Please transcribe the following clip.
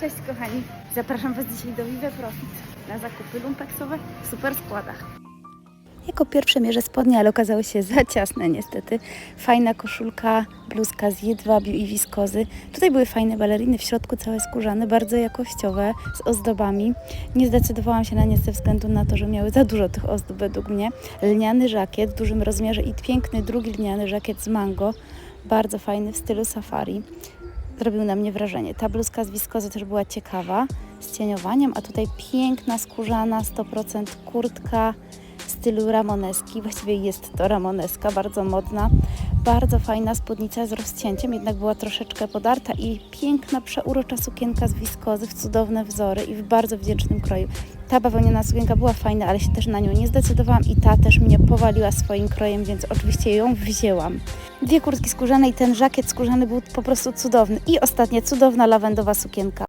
Cześć kochani, zapraszam Was dzisiaj do Vive Profit na zakupy lumpeksowe w super składach. Jako pierwsze mierzę spodnie, ale okazały się za ciasne niestety. Fajna koszulka, bluzka z jedwabiu i wiskozy. Tutaj były fajne baleriny, w środku całe skórzane, bardzo jakościowe, z ozdobami. Nie zdecydowałam się na nie ze względu na to, że miały za dużo tych ozdób według mnie. Lniany żakiet w dużym rozmiarze i piękny drugi lniany żakiet z mango, bardzo fajny w stylu safari zrobił na mnie wrażenie. Ta bluzka z wiskozy też była ciekawa, z cieniowaniem, a tutaj piękna, skórzana, 100% kurtka w stylu ramoneski. Właściwie jest to ramoneska, bardzo modna. Bardzo fajna spódnica z rozcięciem, jednak była troszeczkę podarta i piękna, przeurocza sukienka z wiskozy w cudowne wzory i w bardzo wdzięcznym kroju. Ta bawełniana sukienka była fajna, ale się też na nią nie zdecydowałam i ta też mnie powaliła swoim krojem, więc oczywiście ją wzięłam. Dwie kurtki skórzane i ten żakiet skórzany był po prostu cudowny. I ostatnia cudowna lawendowa sukienka.